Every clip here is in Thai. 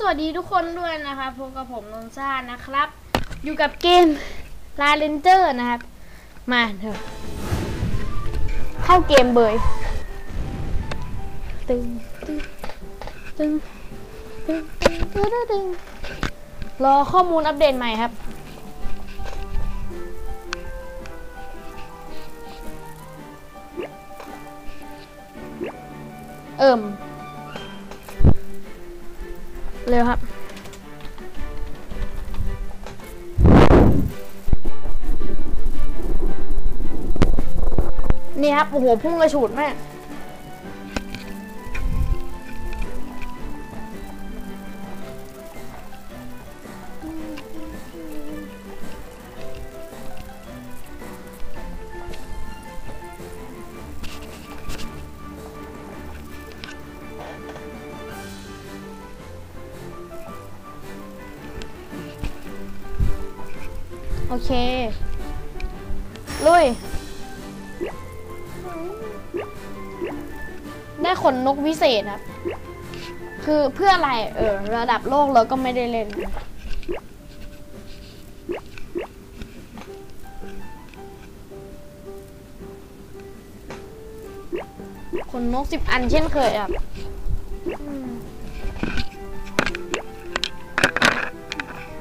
สวัสดีทุกคนด้วยนะคะพบกับผมนนซ่านะครับ อยู่กับเกมลาเลนเจอร์นะครับ มาเถอะเข้าเกมเบยตึงตึงตึงตึงตึงตึงตึงรอข้อมูลอัปเดตใหม่ครับ เอิ่ม เร็วครับ นี่ครับ โอ้โห พุ่งกระฉูดแม่ โอเค ลุย ได้ขนนกวิเศษครับ คือเพื่ออะไร เออ ระดับโลกเราก็ไม่ได้เล่น ขนนกสิบอันเช่นเคยครับ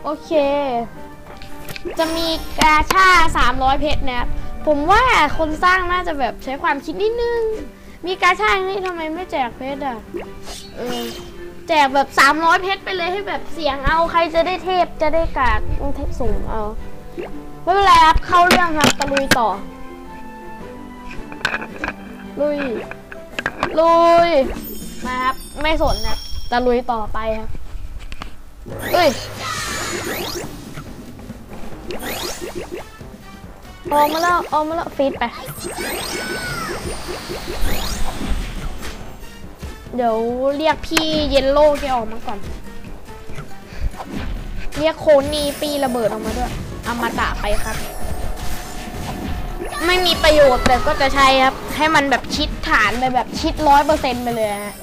โอเค จะมีกาชา300 เพชรนะครับผมว่าคนสร้างน่าจะแบบใช้ความคิดนิดนึง มีกาชาอย่างนี้ทำไมไม่แจกเพชรอะเออแจกแบบ 300 เพชรไปเลยให้แบบเสียงเอาใครจะได้เทพจะได้กากต้องเทพสูงเอาไม่เป็นไรครับเข้าเรื่องครับตะลุยต่อ ลุย ลุย มาครับ ไม่สนนะตะลุยต่อไปครับเอ้ย ออกมาแล้วออกมาแล้วฟีดไป เดี๋ยวเรียกพี่เยนโล่แกออกมาก่อน เรียกโคนีปีระเบิดออกมาด้วยเอามาตะไปครับ ไม่มีประโยชน์แต่ก็จะใช้ครับ ให้มันแบบชิดฐานไปแบบชิดร้อยเปอร์เซ็นต์ไปเลยฮะ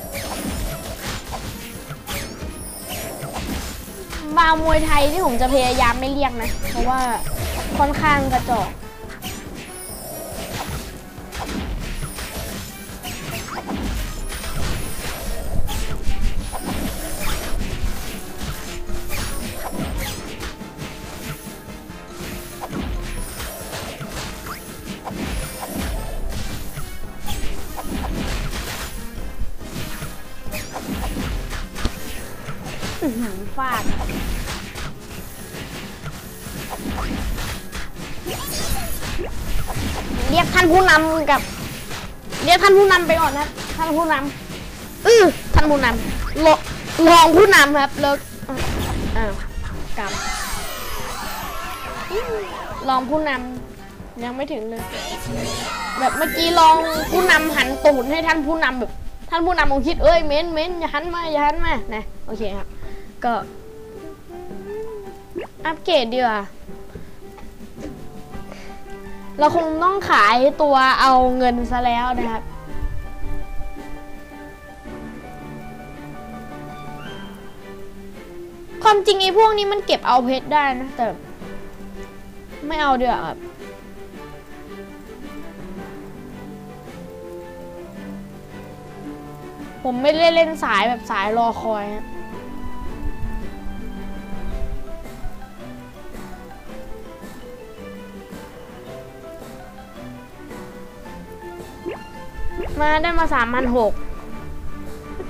บาวมวยไทยที่ผมจะพยายามไม่เรียกนะ เพราะว่าค่อนข้างกระจอก ฟาดเรียกท่านผู้นำกับ เรียกท่านผู้นำไปก่อนนะท่านผู้นำอือท่านผู้นำรอรองผู้นำครับเลิกอ้าวกลับรองผู้นำยังไม่ถึงเลย แบบเมื่อกี้รองผู้นำหันตูดให้ท่านผู้นำแบบท่านผู้นำคงคิดเอ้ยเม้นเม้นอย่าหันมาอย่าหันมานะโอเคครับ ก็อัปเกรดดีกว่า เราคงต้องขายตัวเอาเงินซะแล้วนะครับ ความจริงไอ้พวกนี้มันเก็บเอาเพชรได้นะ แต่ ไม่เอาเดี๋ยวครับผมไม่ได้เล่นสายแบบสายรอคอยค รับมาได้มาสามพันหก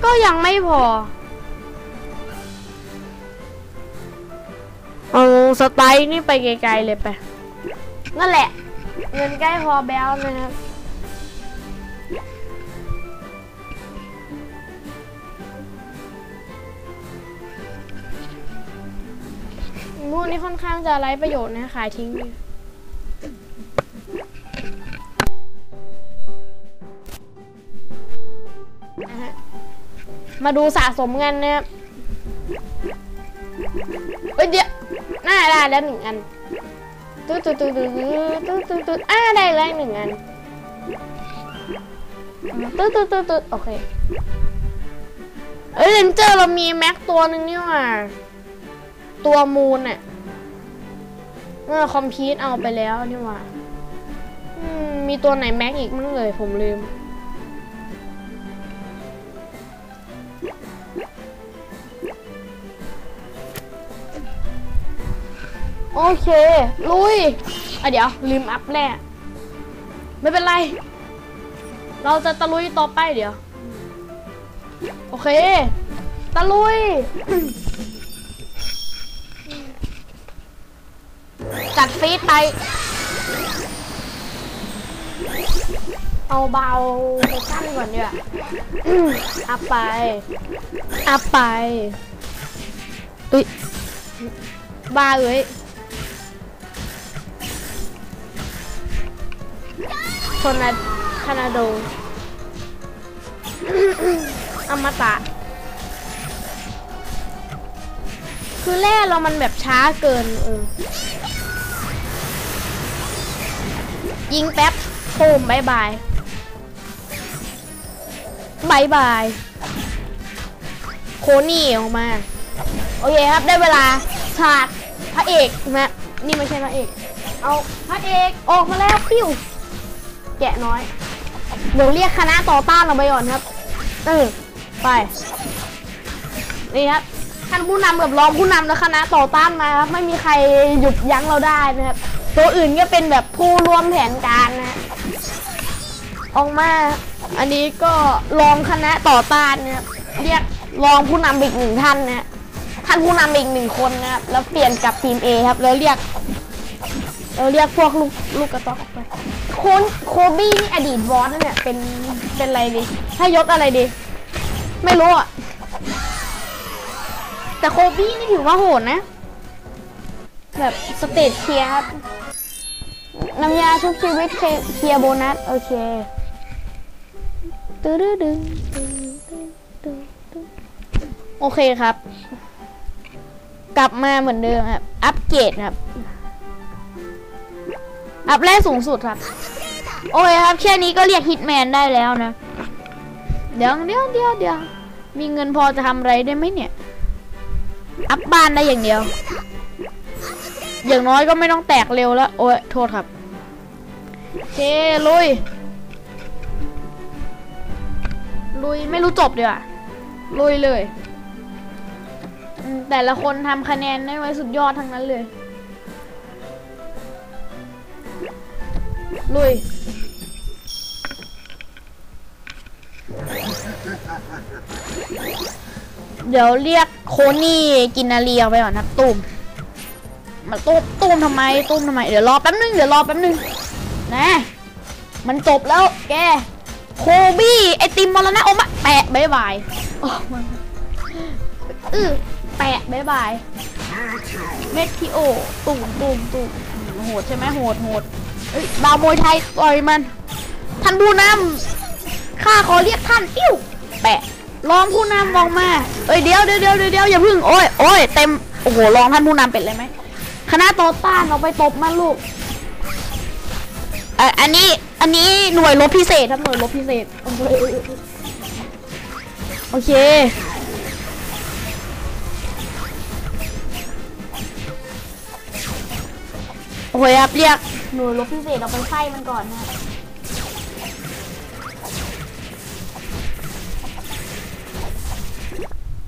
ก็ยังไม่พอ เอาสไตล์นี่ไปไกลๆเลยไป นั่นแหละ เงินใกล้พอแบลนะครับพวกนี้ค่อนข้างจะไร้ประโยชน์นะขายทิ้ง มาดูสะสมกันนะครับเอ้ยเดี๋ยวน่าได้แล้วหนึ่งอันตุ๊ดตุ๊ดตุ๊ดตุ๊ดตุ๊ดตุ๊ดตุ๊ดอ่าได้แล้วหนึ่งอันตุ๊ดตุ๊ดตุ๊ดตุ๊ดโอเคเอ้ยเรนเจอร์เรามีแม็กตัวหนึ่งนี่หว่าตัวมูนเนี่ยเมื่อคอมพิวต์เอาไปแล้วนี่หว่ามีตัวไหนแม็กอีกมั้งเลยผมลืม โอเค ลุยอะเดี๋ยว ลืมอัพแน่ไม่เป็นไร เราจะตะลุยต่อไปเดี๋ยว โอเค ตะลุย จัดฟีดไป เอาเบาไปกั้นก่อนเนี่ยอัพไป อัพไป อุ้ยบ้าเอ้ย ทนนาคานาโดอมตะ คือแร่เรามันแบบช้าเกินเออยิงแป๊บโป่มบายบายบายบายโคนี่ออกมา โอเคครับได้เวลาฉากพระเอกนะนี่ไม่ใช่พระเอก เอาพระเอกออกมาแล้วปิ้ว แกะน้อย เดี๋ยวเรียกคณะต่อต้านเราไปก่อนครับ เออ ไป นี่ครับ ท่านผู้นำกับรองผู้นำและคณะต่อต้านมาครับ ไม่มีใครหยุดยั้งเราได้นะครับ ตัวอื่นก็เป็นแบบผู้ร่วมแผนการนะออกมา อันนี้ก็รองคณะต่อต้านนะครับ เรียกรองผู้นำอีกหนึ่งท่านนะท่านผู้นำอีกหนึ่งคนนะครับ แล้วเปลี่ยนกับทีม A ครับ แล้วเรียกเราเรียกพวกลูกลูกกระต๊อกออกไป คนโคบี้นี่อดีตบอสนะเนี่ยเป็นเป็นอะไรดีถ้ายศอะไรดี ไม่รู้อะ แต่โคบี้นี่ถือว่าโหดนะ แบบสเตจเคลียร์ครับน้ำยาชุบชีวิตเคลียร์โบนัส โอเคตึ๊ดดึงโอเคครับ กลับมาเหมือนเดิมครับ อัปเกรดครับ อัพแรกสูงสุดครับ โอเคครับ แค่นี้ก็เรียกฮิตแมนได้แล้วนะ เดี๋ยวเดี๋ยวเดี๋ยวเดี๋ยวมีเงินพอจะทำอะไรได้ไหมเนี่ย อัพบ้านได้อย่างเดียว อย่างน้อยก็ไม่ต้องแตกเร็วแล้ว โอ้ยโทษครับเคลุย ลุยไม่รู้จบดีกว่าลุยเลย แต่ละคนทำคะแนนได้ไว้สุดยอดทั้งนั้นเลย ลุย เดี๋ยวเรียกโคนี่กินนาเรียไปก่อนครับตุ้มมาตุ้มตุ้มทำไมตุ้มทำไม เดี๋ยวรอแป๊บนึง เดี๋ยวรอแป๊บนึง นะ มันจบแล้วแก โคบี้ ไอติมมรณะอมะแปะบายบายออกมาอือแปะบายบาย เมทิโอตุ่มตุ่มตุ่มโหดใช่ไหมโหดโหด บาวมวยไทยต่อยมัน ท่านผู้นำข้าขอเรียกท่านอิ้วแปะรองผู้นำมองมาเอ้ยเดี๋ยวเดี๋ยวเดี๋ยวเดี๋ยวอย่าพึ่งโอ้ยโอ้ยเต็มโอ้โหรองท่านผู้นำเป็นเลยไหมคณะต่อต้านเอาไปตบมันลูกเอออันนี้อันนี้หน่วยรบพิเศษครับหน่วยรบพิเศษโอเคโอเคโอ้ยครับเรียก หน่วยรบพิเศษเอาไปไส้มันก่อนนะครับ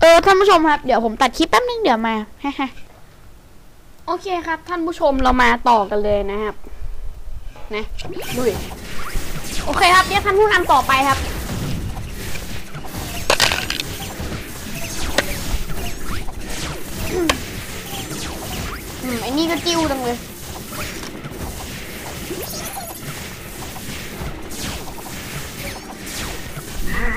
เออท่านผู้ชมครับ เดี๋ยวผมตัดคลิปแป๊บนึงเดี๋ยวมาโอเคครับ ท่านผู้ชมเรามาต่อกันเลยนะครับ นะดุยโอเคครับเรียกท่านผู้นำต่อไปครับ อืมไอ้นี่ก็จิ้วจังเลย ท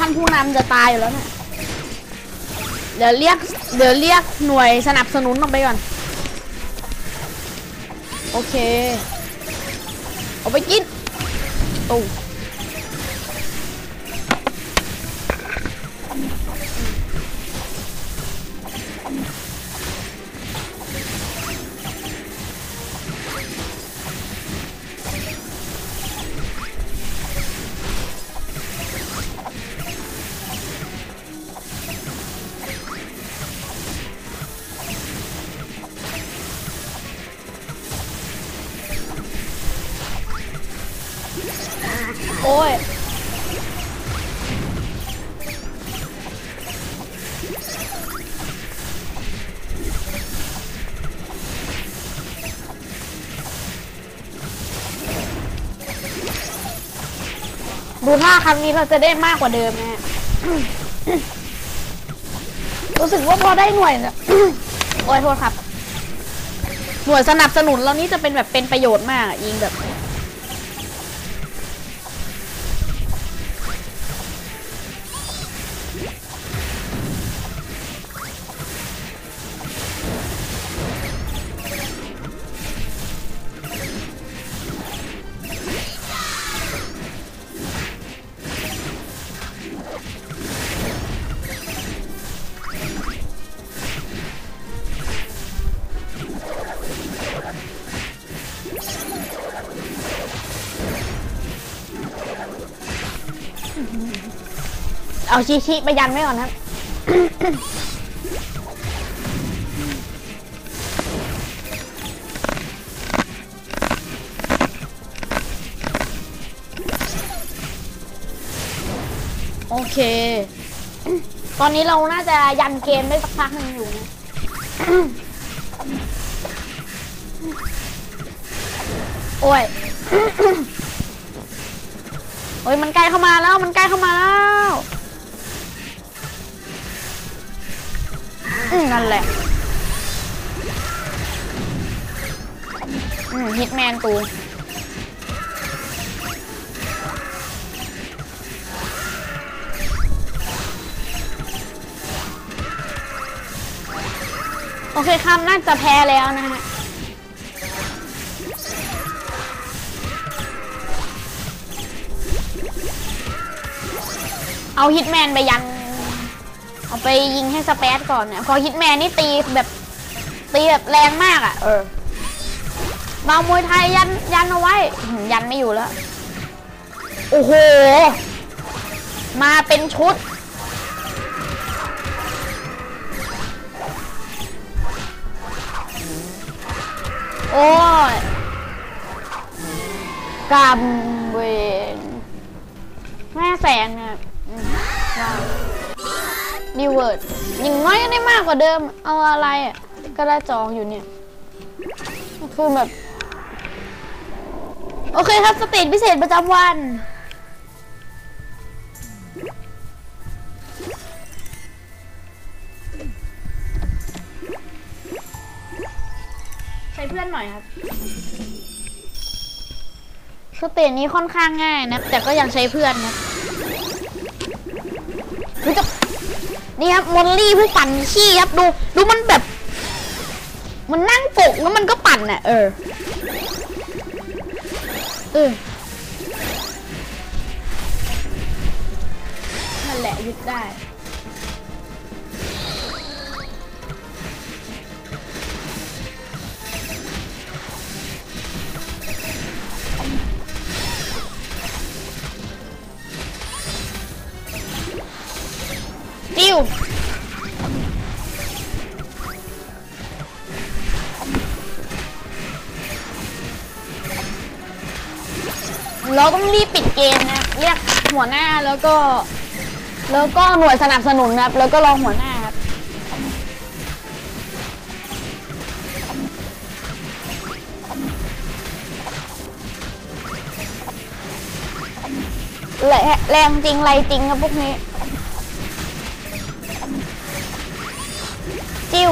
่านผู้นำจะตายอยู่แล้วเนี่ย เดี๋ยวเรียก เดี๋ยวเรียกหน่วยสนับสนุนออกไปก่อน โอเค เอาไปกินตู้ ดูท่าครั้งนี้เราจะได้มากกว่าเดิมนะฮะรู้สึกว่าพอได้หน่วยเนี่ยโอ้ยโทษครับ หน่วยสนับสนุนเรานี่จะเป็นแบบเป็นประโยชน์มากอะยิงแบบ เอาชีชิไปยันไว้ก่อนครับ โอเค ตอนนี้เราน่าจะยันเกมได้สักพักหนึ่งอยู่นะโอ้ย โอ้ย มันใกล้เข้ามาแล้ว มันใกล้เข้ามาแล้ว นั่นแหละอืมฮิตแมนตูโอเคครับน่าจะแพ้แล้วนะฮะเอาฮิตแมนไปยัน เอาไปยิงให้สเปซก่อนเนี่ยพอฮิตแมนนี่ตีแบบตีแบบแรงมากอะ่ะ เออมามวยไทยยันยันเอาไว้อื้อหือยันไม่อยู่แล้ว โอ้โห มาเป็นชุด โอ้ยกำเวนแม่แสงเนี่ยอืมว้าว ดีเวิร์ดอย่างน้อยก็ได้มากกว่าเดิม เอาอะไรอะ ก็ได้จองอยู่เนี่ย คือแบบ โอเคครับ สเตจพิเศษประจำวัน ใช้เพื่อนหน่อยครับ สเตจนี้ค่อนข้างง่ายนะ แต่ก็ยังใช้เพื่อนนะดูจะ นี่ครับมอลลี่ผู้ปั่นขี้ครับดูดูมันแบบ มันนั่งปกแล้วมันก็ปั่นน่ะเออเออนั่นแหละยึดได้ เราต้องรีบปิดเกมนะเรียกหัวหน้าแล้วก็ แล้วก็หน่วยสนับสนุนนะครับ แล้วก็รองหัวหน้าครับแรงแรงจริงไรจริงครับพวกนี้ จิ้ว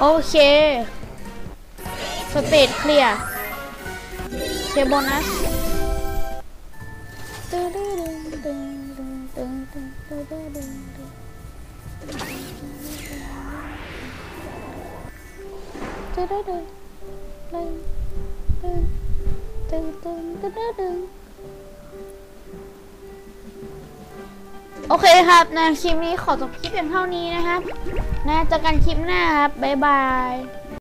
โอเค สเตจเคลียร์เคลียร์โบนัสตึ้งตึ้งตึ้งตึ้งตึ้งตึ้งตึ้ง โอเคครับนะคลิปนี้ขอจบคลิปเพียงเท่านี้นะครับนะเจอกันคลิปหน้าครับบ๊ายบาย